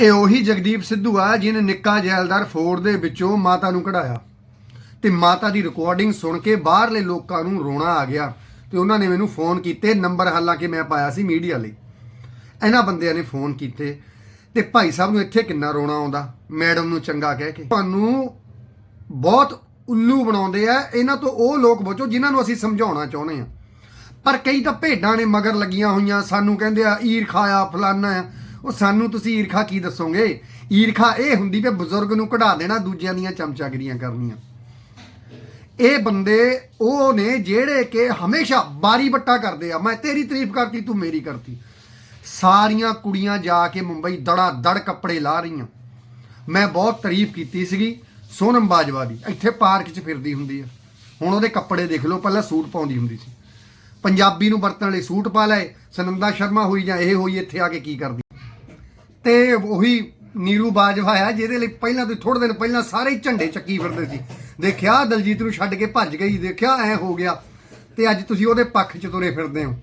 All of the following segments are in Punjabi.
ਇਹ ਉਹੀ ਜਗਦੀਪ ਸਿੱਧੂ ਆ ਜਿਹਨੇ ਨਿੱਕਾ ਜੈਲਦਾਰ ਫੋਰ ਦੇ ਵਿੱਚੋਂ ਮਾਤਾ ਨੂੰ ਕਢਾਇਆ। ਤੇ ਮਾਤਾ ਦੀ ਰਿਕਾਰਡਿੰਗ ਸੁਣ ਕੇ ਬਾਹਰਲੇ ਲੋਕਾਂ ਨੂੰ ਰੋਣਾ ਆ ਗਿਆ ਤੇ ਉਹਨਾਂ ਨੇ ਮੈਨੂੰ ਫੋਨ ਕੀਤੇ, ਨੰਬਰ ਹਾਲਾਂਕਿ ਮੈਂ ਪਾਇਆ ਸੀ ਮੀਡੀਆ ਲਈ। ਇਹਨਾਂ ਬੰਦਿਆਂ ਨੇ ਫੋਨ ਕੀਤੇ ਤੇ ਭਾਈ ਸਾਹਿਬ ਨੂੰ ਇੱਥੇ ਕਿੰਨਾ ਰੋਣਾ ਆਉਂਦਾ? ਮੈਡਮ ਨੂੰ ਚੰਗਾ ਕਹਿ ਕੇ। ਤੁਹਾਨੂੰ ਬਹੁਤ ਉੱਲੂ ਬਣਾਉਂਦੇ ਆ, ਇਹਨਾਂ ਤੋਂ ਉਹ ਲੋਕ ਬਚੋ ਜਿਨ੍ਹਾਂ ਨੂੰ ਅਸੀਂ ਸਮਝਾਉਣਾ ਚਾਹੁੰਦੇ ਆ। ਪਰ ਕਈ ਤਾਂ ਭੇਡਾਂ ਨੇ ਮਗਰ ਲੱਗੀਆਂ ਹੋਈਆਂ, ਸਾਨੂੰ ਕਹਿੰਦੇ ਆ ਈਰਖਾ ਆ ਫਲਾਨਾ ਆ। ਉਹ ਸਾਨੂੰ ਤੁਸੀਂ ਈਰਖਾ ਕੀ ਦੱਸੋਗੇ? ਈਰਖਾ ਇਹ ਹੁੰਦੀ ਵੀ ਬਜ਼ੁਰਗ ਨੂੰ ਕਢਾ ਦੇਣਾ, ਦੂਜਿਆਂ ਦੀਆਂ ਚਮਚਾਗਰੀਆਂ ਕਰਨੀਆਂ। ਇਹ ਬੰਦੇ, ਉਹ ਨੇ ਜਿਹੜੇ ਕਿ ਹਮੇਸ਼ਾ ਬਾਰੀ ਬੱਟਾ ਕਰਦੇ ਆ, ਮੈਂ ਤੇਰੀ ਤਾਰੀਫ ਕਰਤੀ, ਤੂੰ ਮੇਰੀ ਕਰਤੀ। ਸਾਰੀਆਂ ਕੁੜੀਆਂ ਜਾ ਕੇ ਮੁੰਬਈ ਦੜਾ ਦੜ ਕੱਪੜੇ ਲਾ ਰਹੀਆਂ। ਮੈਂ ਬਹੁਤ ਤਾਰੀਫ ਕੀਤੀ ਸੀਗੀ, ਸੋਨਮ ਬਾਜਵਾ ਦੀ। ਇੱਥੇ ਪਾਰਕ 'ਚ ਫਿਰਦੀ ਹੁੰਦੀ ਆ। ਹੁਣ ਉਹਦੇ ਕੱਪੜੇ ਦੇਖ ਲਓ, ਪਹਿਲਾਂ ਸੂਟ ਪਾਉਂਦੀ ਹੁੰਦੀ ਸੀ। ਪੰਜਾਬੀ ਨੂੰ ਵਰਤਣ ਲਈ ਸੂਟ ਪਾ ਲਏ, ਸਨੰਦਾ ਸ਼ਰਮਾ ਹੋਈ ਜਾਂ ਇਹ ਹੋਈ, ਇੱਥੇ ਆ ਕੇ ਕੀ ਕਰਦੀ? ਤੇ ਉਹੀ ਨੀਰੂ ਬਾਜਵਾ ਆ, ਜਿਹਦੇ ਲਈ ਪਹਿਲਾਂ ਤੋਂ ਥੋੜੇ ਦਿਨ ਪਹਿਲਾਂ ਸਾਰੇ ਹੀ ਝੰਡੇ ਚੱਕੀ ਫਿਰਦੇ ਸੀ। ਦੇਖਿਆ, ਦਲਜੀਤ ਨੂੰ ਛੱਡ ਕੇ ਭੱਜ ਗਈ, ਦੇਖਿਆ, ਐ ਹੋ ਗਿਆ। ਤੇ ਅੱਜ ਤੁਸੀਂ ਉਹਦੇ ਪੱਖ 'ਚ ਤੁਰੇ ਫਿਰਦੇ ਹੋ।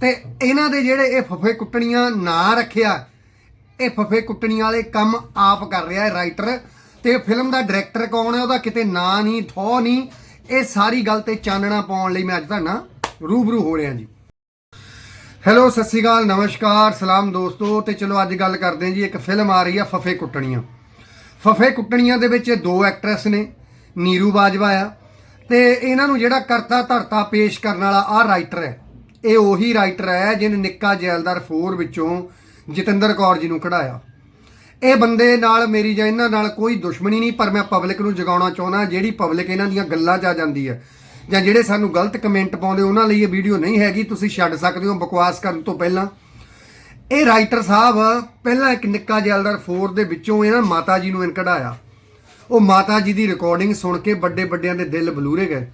ਤੇ ਇਹਨਾਂ ਦੇ ਜਿਹੜੇ ਇਹ ਫਫੇ ਕੁੱਟਣੀਆਂ ਨਾ ਰੱਖਿਆ, ਇਹ ਫਫੇ ਕੁੱਟਣੀ ਵਾਲੇ ਕੰਮ ਆਪ ਕਰ ਰਿਹਾ ਹੈ ਰਾਈਟਰ। ਤੇ ਫਿਲਮ ਦਾ ਡਾਇਰੈਕਟਰ ਕੌਣ ਹੈ, ਉਹਦਾ ਕਿਤੇ ਨਾਂ ਨਹੀਂ, ਥੋ ਨਹੀਂ, ਇਹ ਸਾਰੀ ਗੱਲ ਤੇ ਚਾਨਣਾ ਪਾਉਣ ਲਈ ਮੈਂ ਅੱਜ ਤੁਹਾਡਾ ਰੂਬਰੂ ਹੋ ਰਿਹਾ ਜੀ। ਹੈਲੋ, ਸਤਿ ਸ਼੍ਰੀ ਅਕਾਲ, ਨਮਸਕਾਰ, ਸਲਾਮ ਦੋਸਤੋ, ਤੇ ਚਲੋ ਅੱਜ ਗੱਲ ਕਰਦੇ ਹਾਂ ਜੀ, ਇੱਕ ਫਿਲਮ ਆ ਰਹੀ ਆ, ਫਫੇ ਕੁੱਟਣੀਆਂ। ਫਫੇ ਕੁੱਟਣੀਆਂ ਦੇ ਵਿੱਚ ਇਹ ਦੋ ਐਕਟਰੈਸ ਨੇ, ਨੀਰੂ ਬਾਜਵਾ ਆ, ਤੇ ਇਹਨਾਂ ਨੂੰ ਜਿਹੜਾ ਕਰਤਾ ਧਰਤਾ ਪੇਸ਼ ਕਰਨ ਵਾਲਾ ਆ ਰਾਈਟਰ ਹੈ। ਇਹ ਉਹੀ ਰਾਈਟਰ ਹੈ ਜਿਹਨੇ ਨਿੱਕਾ ਜੈਲਦਾਰ 4 ਵਿੱਚੋਂ ਜਤਿੰਦਰ ਕੌਰ ਜੀ ਨੂੰ ਕਢਾਇਆ। ਇਹ ਬੰਦੇ ਨਾਲ ਮੇਰੀ ਜਾਂ ਇਹਨਾਂ ਨਾਲ ਕੋਈ ਦੁਸ਼ਮਣੀ ਨਹੀਂ, ਪਰ ਮੈਂ ਪਬਲਿਕ ਨੂੰ ਜਗਾਉਣਾ ਚਾਹੁੰਦਾ, ਜਿਹੜੀ ਪਬਲਿਕ ਇਹਨਾਂ ਦੀਆਂ ਗੱਲਾਂ 'ਚ ਆ ਜਾਂਦੀ ਹੈ। ਜਾਂ ਜਿਹੜੇ ਸਾਨੂੰ ਗਲਤ ਕਮੈਂਟ ਪਾਉਂਦੇ, ਉਹਨਾਂ ਲਈ ਇਹ ਵੀਡੀਓ ਨਹੀਂ ਹੈਗੀ, ਤੁਸੀਂ ਛੱਡ ਸਕਦੇ ਹੋ ਬਕਵਾਸ ਕਰਨ ਤੋਂ ਪਹਿਲਾਂ। ਇਹ ਰਾਈਟਰ ਸਾਹਿਬ ਪਹਿਲਾਂ ਇੱਕ ਨਿੱਕਾ ਜੈਲਦਾਰ 4 ਦੇ ਵਿੱਚੋਂ ਇਹਨਾਂ ਮਾਤਾ ਜੀ ਨੂੰ ਇਨ ਕਢਾਇਆ। ਉਹ ਮਾਤਾ ਜੀ ਦੀ ਰਿਕਾਰਡਿੰਗ ਸੁਣ ਕੇ ਵੱਡੇ ਵੱਡਿਆਂ ਦੇ ਦਿਲ ਬਲੂਰੇ ਗਏ।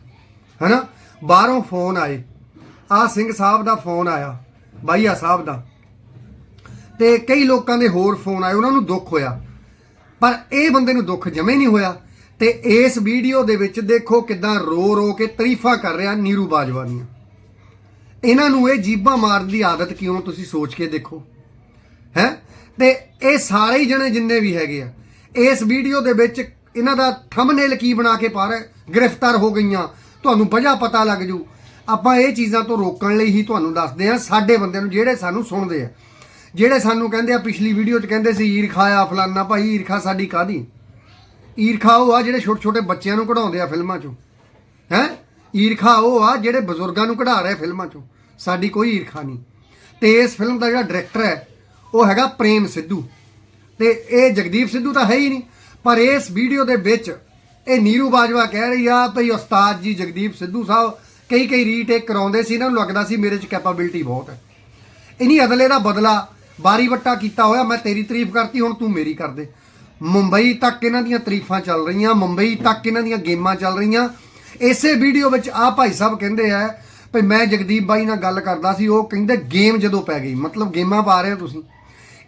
ਹਨਾ? ਬਾਹਰੋਂ ਫੋਨ ਆਏ। ਆ ਸਿੰਘ ਸਾਹਿਬ ਦਾ ਫੋਨ ਆਇਆ, ਬਾਈਆ ਸਾਹਿਬ ਦਾ। ਤੇ ਕਈ ਲੋਕਾਂ ਦੇ ਹੋਰ ਫੋਨ ਆਏ, ਉਹਨਾਂ ਨੂੰ ਦੁੱਖ ਹੋਇਆ। ਪਰ ਇਹ ਬੰਦੇ ਨੂੰ ਦੁੱਖ ਜਮੇ ਨਹੀਂ ਹੋਇਆ। ਤੇ ਇਸ ਵੀਡੀਓ ਦੇ ਵਿੱਚ ਦੇਖੋ ਕਿਦਾਂ ਰੋ ਰੋ ਕੇ ਤਾਰੀਫਾਂ ਕਰ ਰਿਹਾ ਨੀਰੂ ਬਾਜਵਾ ਦੀਆਂ। ਇਹਨਾਂ ਨੂੰ ਇਹ ਜੀਬਾਂ ਮਾਰਨ ਦੀ ਆਦਤ ਕਿਉਂ ਤੁਸੀਂ ਸੋਚ ਕੇ ਦੇਖੋ? ਹੈ? ਤੇ ਇਹ ਸਾਰੇ ਹੀ ਜਣੇ ਜਿੰਨੇ ਵੀ ਹੈਗੇ ਆ, ਇਸ ਵੀਡੀਓ ਦੇ ਵਿੱਚ ਇਹਨਾਂ ਦਾ ਥੰਬਨੇਲ ਕੀ ਬਣਾ ਕੇ ਪਾ ਰਹੇ? ਗ੍ਰਿਫਤਾਰ ਹੋ ਗਈਆਂ। ਤੁਹਾਨੂੰ ਵਜ੍ਹਾ ਪਤਾ ਲੱਗ ਜੂ। ਆਪਾਂ ਇਹ ਚੀਜ਼ਾਂ ਤੋਂ ਰੋਕਣ ਲਈ ਹੀ ਤੁਹਾਨੂੰ ਦੱਸਦੇ ਆ ਸਾਡੇ ਬੰਦਿਆਂ ਨੂੰ ਜਿਹੜੇ ਸਾਨੂੰ ਸੁਣਦੇ ਆ। ਜਿਹੜੇ ਸਾਨੂੰ ਕਹਿੰਦੇ ਆ, ਪਿਛਲੀ ਵੀਡੀਓ 'ਚ ਕਹਿੰਦੇ ਸੀ, ਈਰਖਾ ਆ ਫਲਾਨਾ ਭਾਈ, ਈਰਖਾ ਸਾਡੀ ਕਾਦੀ ਈਰਖਾ ਉਹ ਆ ਜਿਹੜੇ ਛੋਟੇ ਛੋਟੇ ਬੱਚਿਆਂ ਨੂੰ ਕਢਾਉਂਦੇ ਆ ਫਿਲਮਾਂ 'ਚੋਂ। ਹੈ? ਈਰਖਾ ਉਹ ਆ ਜਿਹੜੇ ਬਜ਼ੁਰਗਾਂ ਨੂੰ ਕਢਾ ਰਹੇ ਫਿਲਮਾਂ 'ਚੋਂ। ਸਾਡੀ ਕੋਈ ਈਰਖਾ ਨਹੀਂ। ਤੇ ਇਸ ਫਿਲਮ ਦਾ ਜਿਹੜਾ ਡਾਇਰੈਕਟਰ ਹੈ, ਉਹ ਹੈਗਾ ਪ੍ਰੇਮ ਸਿੱਧੂ। ਤੇ ਇਹ ਜਗਦੀਪ ਸਿੱਧੂ ਤਾਂ ਹੈ ਹੀ ਨਹੀਂ। ਪਰ ਇਸ ਵੀਡੀਓ ਦੇ ਵਿੱਚ ਇਹ ਨੀਰੂ ਬਾਜਵਾ ਕਹਿ ਰਹੀ ਆ ਭਈ ਉਸਤਾਦ ਜੀ ਜਗਦੀਪ ਸਿੱਧੂ ਸਾਹਿਬ ਕਈ ਕਈ ਰੀਟੇਕ ਕਰਾਉਂਦੇ ਸੀ, ਇਹਨਾਂ ਨੂੰ ਲੱਗਦਾ ਸੀ ਮੇਰੇ 'ਚ ਕੈਪੇਬਿਲਿਟੀ ਬਹੁਤ ਹੈ। ਇਨੀ ਅਦਲੇ ਦਾ ਬਦਲਾ ਬਾਰੀ ਵੱਟਾ ਕੀਤਾ ਹੋਇਆ, ਮੈਂ ਤੇਰੀ ਤਾਰੀਫ ਕਰਤੀ, ਹੁਣ ਤੂੰ ਮੇਰੀ ਕਰ ਦੇ। ਮੁੰਬਈ ਤੱਕ ਇਹਨਾਂ ਦੀਆਂ ਤਾਰੀਫਾਂ ਚੱਲ ਰਹੀਆਂ, ਮੁੰਬਈ ਤੱਕ ਇਹਨਾਂ ਦੀਆਂ ਗੇਮਾਂ ਚੱਲ ਰਹੀਆਂ। ਇਸੇ ਵੀਡੀਓ ਵਿੱਚ ਆ ਭਾਈ ਸਾਹਿਬ ਕਹਿੰਦੇ ਆ ਭਈ ਮੈਂ ਜਗਦੀਪ ਬਾਈ ਨਾਲ ਗੱਲ ਕਰਦਾ ਸੀ, ਉਹ ਕਹਿੰਦੇ ਗੇਮ ਜਦੋਂ ਪੈ ਗਈ, ਮਤਲਬ ਗੇਮਾਂ ਪਾ ਰਹੇ ਹੋ ਤੁਸੀਂ।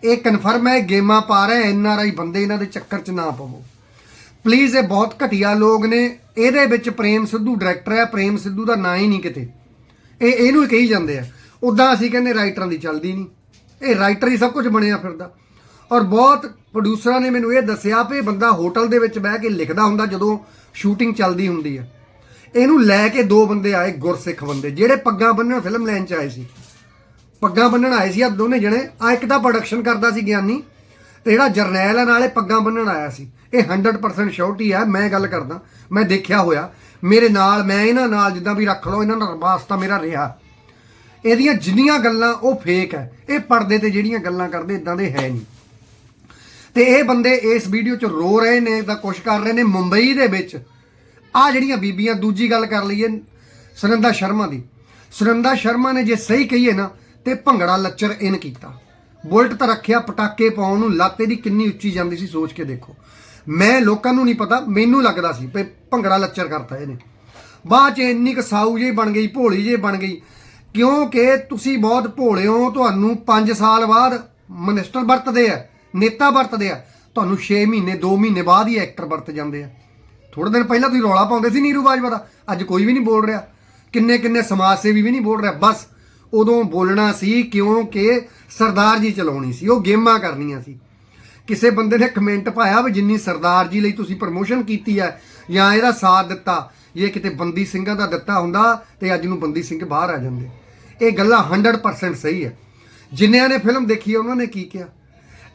ਇਹ ਕਨਫਰਮ ਹੈ, ਗੇਮਾਂ ਪਾ ਰਹੇ ਐਨ ਆਰ ਆਈ ਬੰਦੇ ਇਹਨਾਂ ਦੇ ਚੱਕਰ 'ਚ ਨਾ ਪਵੋ। ਪਲੀਜ਼ ਇਹ ਬਹੁਤ ਘਟੀਆ ਲੋਕ ਨੇ, ਇਹਦੇ ਵਿੱਚ ਪ੍ਰੇਮ ਸਿੱਧੂ ਡਾਇਰੈਕਟਰ ਹੈ, ਪ੍ਰੇਮ ਸਿੱਧੂ ਦਾ ਨਾਂ ਹੀ ਨਹੀਂ ਕਿਤੇ। ਇਹ, ਇਹਨੂੰ ਹੀ ਕਹੀ ਜਾਂਦੇ ਆ। ਉਦਾਂ ਅਸੀਂ ਕਹਿੰਦੇ ਰਾਈਟਰਾਂ ਦੀ ਚੱਲਦੀ ਨਹੀਂ। ਇਹ ਰਾਈਟਰ ਹੀ ਸਭ ਕੁਝ ਬਣਿਆ ਫਿਰਦਾ। ਔਰ ਬਹੁਤ ਪ੍ਰੋਡਿਊਸਰਾਂ ਨੇ ਮੈਨੂੰ ਇਹ ਦੱਸਿਆ ਵੀ ਬੰਦਾ ਹੋਟਲ ਦੇ ਵਿੱਚ ਬਹਿ ਕੇ ਲਿਖਦਾ ਹੁੰਦਾ ਜਦੋਂ ਸ਼ੂਟਿੰਗ ਚੱਲਦੀ ਹੁੰਦੀ ਹੈ। ਇਹਨੂੰ ਲੈ ਕੇ ਦੋ ਬੰਦੇ ਆਏ ਗੁਰਸਿੱਖ ਬੰਦੇ, ਜਿਹੜੇ ਪੱਗਾਂ ਬੰਨਣ ਫਿਲਮ ਲੈਣ ਚ ਆਏ ਸੀ। ਪੱਗਾਂ ਬੰਨਣ ਆਏ ਸੀ ਆ ਦੋਨੇ ਜਣੇ। ਆ ਇੱਕ ਤਾਂ ਪ੍ਰੋਡਕਸ਼ਨ ਕਰਦਾ ਸੀ ਗਿਆਨੀ ਤੇ ਜਿਹੜਾ ਜਰਨੈਲ ਆ ਨਾਲੇ ਪੱਗਾਂ ਬੰਨਣ ਆਇਆ ਸੀ। ਇਹ 100% ਸ਼ੋਰਟੀ ਹੈ ਮੈਂ ਗੱਲ ਕਰਦਾ, ਮੈਂ ਦੇਖਿਆ ਹੋਇਆ। ਮੇਰੇ ਨਾਲ, ਮੈਂ ਇਹਨਾਂ ਨਾਲ ਜਿੱਦਾਂ ਵੀ ਰੱਖ ਲਓ, ਇਹਨਾਂ ਨਾਲ ਵਾਸਤਾ ਮੇਰਾ ਰਿਹਾ। ਇਹਦੀਆਂ ਜਿੰਨੀਆਂ ਗੱਲਾਂ ਉਹ ਫੇਕ ਹੈ ਇਹ ਪਰਦੇ ਤੇ ਜਿਹੜੀਆਂ ਗੱਲਾਂ ਕਰਦੇ ਇਦਾਂ ਦੇ ਹੈ ਨਹੀਂ। ਤੇ ਇਹ ਬੰਦੇ ਇਸ ਵੀਡੀਓ 'ਚ ਰੋ ਰਹੇ ਨੇ ਤਾਂ ਕੁਛ ਕਰ ਰਹੇ ਨੇ ਮੁੰਬਈ ਦੇ ਵਿੱਚ। ਆ ਜਿਹੜੀਆਂ ਬੀਬੀਆਂ, ਦੂਜੀ ਗੱਲ ਕਰ ਲਈਏ ਸੁਨੰਦਾ ਸ਼ਰਮਾ ਦੀ। ਸੁਨੰਦਾ ਸ਼ਰਮਾ ਨੇ ਜੇ ਸਹੀ ਕਹੀਏ ਨਾ, ਤੇ ਭੰਗੜਾ ਲੱਚਰ ਇਨ ਕੀਤਾ। ਬੁਲਟ ਤਾਂ ਰੱਖਿਆ, ਪਟਾਕੇ ਪਾਉਣ ਨੂੰ ਲਾਤੇ ਦੀ ਕਿੰਨੀ ਉੱਚੀ ਜਾਂਦੀ ਸੀ ਸੋਚ ਕੇ ਦੇਖੋ। ਮੈਂ ਲੋਕਾਂ ਨੂੰ ਨਹੀਂ ਪਤਾ, ਮੈਨੂੰ ਲੱਗਦਾ ਸੀ ਵੀ ਭੰਗੜਾ ਲੱਚਰ ਕਰਤਾ ਇਹਨੇ। ਬਾਅਦ ਚ ਇੰਨੀ ਕੁ ਸਾਊ ਜਿਹੀ ਬਣ ਗਈ, ਭੋਲੀ ਜਿਹੀ ਬਣ ਗਈ। ਕਿਉਂਕਿ ਤੁਸੀਂ ਬਹੁਤ ਭੋਲੇ ਹੋ, ਤੁਹਾਨੂੰ 5 ਸਾਲ ਬਾਅਦ ਮਿਨਿਸਟਰ ਵਰਤਦੇ ਆ। ਨੇਤਾ ਵਰਤਦੇ ਆ। ਤੁਹਾਨੂੰ 6 ਮਹੀਨੇ 2 ਮਹੀਨੇ ਬਾਅਦ ਹੀ ਐਕਟਰ ਵਰਤ ਜਾਂਦੇ ਆ। ਥੋੜੇ ਦਿਨ ਪਹਿਲਾਂ ਤੁਸੀਂ ਰੌਲਾ ਪਾਉਂਦੇ ਸੀ ਨੀਰੂ ਬਾਜਵਾ ਦਾ। ਅੱਜ ਕੋਈ ਵੀ ਨਹੀਂ ਬੋਲ ਰਿਹਾ। ਕਿੰਨੇ ਕਿੰਨੇ ਸਮਾਜ ਸੇਵੀ ਵੀ ਨਹੀਂ ਬੋਲ ਰਿਹਾ। ਬਸ ਉਦੋਂ ਬੋਲਣਾ ਸੀ ਕਿਉਂਕਿ ਸਰਦਾਰ ਜੀ ਚਲਾਉਣੀ ਸੀ। ਉਹ ਗੇਮਾਂ ਕਰਨੀਆਂ ਸੀ। ਕਿਸੇ ਬੰਦੇ ਨੇ ਕਮੈਂਟ ਪਾਇਆ ਵੀ ਜਿੰਨੀ ਸਰਦਾਰ ਜੀ ਲਈ ਤੁਸੀਂ ਪ੍ਰਮੋਸ਼ਨ ਕੀਤੀ ਹੈ ਜਾਂ ਇਹਦਾ ਸਾਥ ਦਿੱਤਾ ਇਹ ਕਿਤੇ ਬੰਦੀ ਸਿੰਘਾਂ ਦਾ ਦਿੱਤਾ ਹੁੰਦਾ ਤੇ ਅੱਜ ਨੂੰ ਬੰਦੀ ਸਿੰਘ ਬਾਹਰ ਆ ਜਾਂਦੇ। ਇਹ ਗੱਲਾਂ 100% ਸਹੀ ਹੈ। ਜਿਨ੍ਹਾਂ ਨੇ ਫਿਲਮ ਦੇਖੀ ਹੈ, ਉਹਨਾਂ ਨੇ ਕੀ ਕਿਹਾ?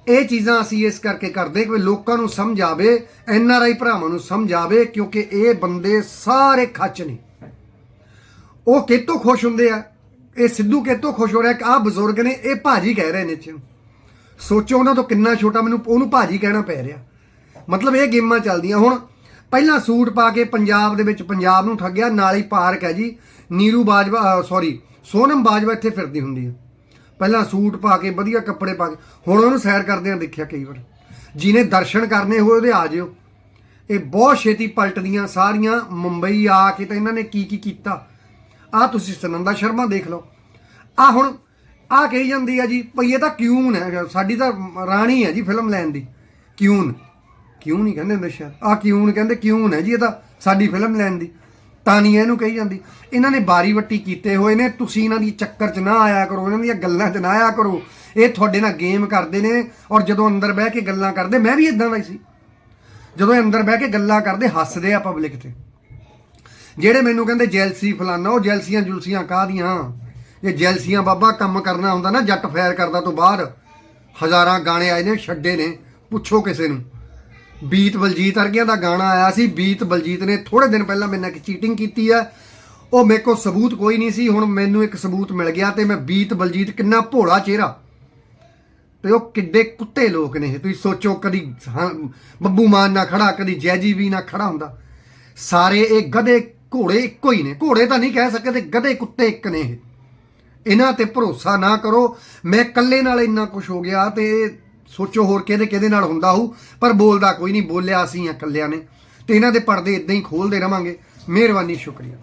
ਇਹ ਚੀਜ਼ਾਂ ਅਸੀਂ ਇਸ ਕਰਕੇ ਕਰਦੇ ਕਿ ਲੋਕਾਂ ਨੂੰ ਸਮਝ ਆਵੇ ਐਨ ਆਰ ਆਈ ਭਰਾਵਾਂ ਨੂੰ ਸਮਝ ਆਵੇ ਕਿਉਂਕਿ ਇਹ ਬੰਦੇ ਸਾਰੇ ਖੱਚ ਨੇ। ਉਹ ਕਿਤੋਂ ਖੁਸ਼ ਹੁੰਦੇ ਆ? ਇਹ ਸਿੱਧੂ ਕਿਤੋਂ ਖੁਸ਼ ਹੋ ਰਿਹਾ? ਕਿ ਆਹ ਬਜ਼ੁਰਗ ਨੇ, ਇਹ ਭਾਜੀ ਕਹਿ ਰਹੇ ਨੇ ਚ ਸੋਚੋ ਉਹਨਾਂ ਤੋਂ ਕਿੰਨਾ ਛੋਟਾ, ਮੈਨੂੰ ਉਹਨੂੰ ਭਾਜੀ ਕਹਿਣਾ ਪੈ ਰਿਹਾ। ਮਤਲਬ ਇਹ ਗੇਮਾਂ ਚੱਲਦੀਆਂ। ਹੁਣ ਪਹਿਲਾਂ ਸੂਟ ਪਾ ਕੇ ਪੰਜਾਬ ਦੇ ਵਿੱਚ ਪੰਜਾਬ ਨੂੰ ਠੱਗਿਆ, ਨਾਲ ਹੀ ਪਾਰਕ ਹੈ ਜੀ। ਨੀਰੂ ਬਾਜਵਾ ਸੌਰੀ ਸੋਨਮ ਬਾਜਵਾ ਇੱਥੇ ਫਿਰਦੀ ਹੁੰਦੀ ਹੈ ਪਹਿਲਾਂ ਸੂਟ ਪਾ ਕੇ, ਵਧੀਆ ਕੱਪੜੇ ਪਾ ਕੇ, ਹੁਣ ਉਹਨੂੰ ਸੈਰ ਕਰਦਿਆਂ ਦੇਖਿਆ ਕਈ ਵਾਰ। ਜਿਹਨੇ ਦਰਸ਼ਨ ਕਰਨੇ ਹੋਏ, ਉਹਦੇ ਆ ਜਿਓ। ਇਹ ਬਹੁਤ ਛੇਤੀ ਪਲਟਦੀਆਂ, ਸਾਰੀਆਂ ਮੁੰਬਈ ਆ ਕੇ ਤਾਂ ਇਹਨਾਂ ਨੇ ਕੀ ਕੀ ਕੀਤਾ। ਆ ਤੁਸੀਂ ਸਨੰਦਾ ਸ਼ਰਮਾ ਦੇਖ ਲਓ। ਆ ਹੁਣ ਆ ਕਹੀ ਜਾਂਦੀ ਆ ਜੀ, ਭਈ ਇਹ ਤਾਂ ਕਿਊਨ ਹੈ, ਸਾਡੀ ਤਾਂ ਰਾਣੀ ਹੈ ਜੀ ਫਿਲਮ ਲੈਣ ਦੀ। ਕਿਊਨ। ਕਿਉਂ ਨਹੀਂ ਕਹਿੰਦੇ ਹੁੰਦੇ ਸ਼ਾਇਦ। ਆ ਕਿਊਨ ਕਹਿੰਦੇ ਕਿਊਨ ਹੈ ਜੀ, ਇਹ ਤਾਂ ਸਾਡੀ ਫਿਲਮ ਲੈਣ ਦੀ। ਤਾਂ ਨਹੀਂ ਇਹਨੂੰ ਕਹੀ ਜਾਂਦੀ। ਇਹਨਾਂ ਨੇ ਬਾਰੀ ਵੱਟੀ ਕੀਤੇ ਹੋਏ ਨੇ, ਤੁਸੀਂ ਇਹਨਾਂ ਦੀ ਚੱਕਰ 'ਚ ਨਾ ਆਇਆ ਕਰੋ, ਇਹਨਾਂ ਦੀਆਂ ਗੱਲਾਂ 'ਚ ਨਾ ਆਇਆ ਕਰੋ। ਇਹ ਤੁਹਾਡੇ ਨਾਲ ਗੇਮ ਕਰਦੇ ਨੇ ਔਰ ਜਦੋਂ ਅੰਦਰ ਬਹਿ ਕੇ ਗੱਲਾਂ ਕਰਦੇ, ਮੈਂ ਵੀ ਇਦਾਂ ਦਾ ਹੀ ਸੀ। ਜਦੋਂ ਇਹ ਅੰਦਰ ਬਹਿ ਕੇ ਗੱਲਾਂ ਕਰਦੇ, ਹੱਸਦੇ ਆ ਪਬਲਿਕ ਤੇ। ਜਿਹੜੇ ਮੈਨੂੰ ਕਹਿੰਦੇ ਜੈਲਸੀ ਫਲਾਨਾ, ਉਹ ਜੈਲਸੀਆਂ ਜੁਲਸੀਆਂ ਕਾਹਦੀਆਂ ਇਹ ਜੈਲਸੀਆਂ ਬਾਬਾ, ਕੰਮ ਕਰਨਾ ਹੁੰਦਾ ਨਾ, ਜੱਟ ਫੈਰ ਕਰਦਾ ਤੋਂ ਬਾਅਦ। ਹਜ਼ਾਰਾਂ ਗਾਣੇ ਆਏ ਨੇ, ਛੱਡੇ ਨੇ, ਪੁੱਛੋ ਕਿਸੇ ਨੂੰ। ਬੀਤ ਬਲਜੀਤ ਵਰਗਿਆਂ ਦਾ ਗਾਣਾ ਆਇਆ ਸੀ। ਬੀਤ ਬਲਜੀਤ ਨੇ ਥੋੜੇ ਦਿਨ ਪਹਿਲਾਂ ਮੇਰੇ ਨਾਲ ਇੱਕ ਚੀਟਿੰਗ ਕੀਤੀ ਹੈ ਉਹ ਮੇਰੇ ਕੋਲ ਸਬੂਤ ਕੋਈ ਨਹੀਂ ਸੀ। ਹੁਣ ਮੈਨੂੰ ਇੱਕ ਸਬੂਤ ਮਿਲ ਗਿਆ ਤੇ ਮੈਂ ਬੀਤ ਬਲਜੀਤ ਕਿੰਨਾ ਭੋਲਾ ਚਿਹਰਾ। ਤੇ ਉਹ ਕਿੱਡੇ ਕੁੱਤੇ ਲੋਕ ਨੇ। ਇਹ। ਤੁਸੀਂ ਸੋਚੋ ਕਦੀ ਹਾਂ, ਬੱਬੂ ਮਾਨ ਨਾਲ ਖੜਾ ਕਦੀ ਜੈਜੀ ਵੀ ਨਾਲ ਖੜਾ ਹੁੰਦਾ। ਸਾਰੇ ਇਹ ਗਧੇ ਘੋੜੇ ਇੱਕੋ ਹੀ ਨੇ। ਘੋੜੇ ਤਾਂ ਨਹੀਂ ਕਹਿ ਸਕਦੇ ਗਧੇ ਕੁੱਤੇ ਇੱਕ ਨੇ ਇਹ। ਇਹਨਾਂ ਤੇ ਭਰੋਸਾ ਨਾ ਕਰੋ। ਮੈਂ ਇਕੱਲੇ ਨਾਲ ਇੰਨਾ ਕੁਝ ਹੋ ਗਿਆ ਤੇ ਸੋਚੋ ਹੋਰ ਕਿਹਦੇ ਕਿਹਦੇ ਨਾਲ ਹੁੰਦਾ ਹੋਊ, ਪਰ ਬੋਲਦਾ ਕੋਈ ਨਹੀਂ, ਬੋਲਿਆ ਅਸੀਂ ਆ ਇਕੱਲਿਆਂ ਨੇ। ਤੇ ਇਹਨਾਂ ਦੇ ਪਰਦੇ ਇਦਾਂ ਹੀ ਖੋਲਦੇ ਰਵਾਂਗੇ। ਮਿਹਰਬਾਨੀ, ਸ਼ੁਕਰੀਆ।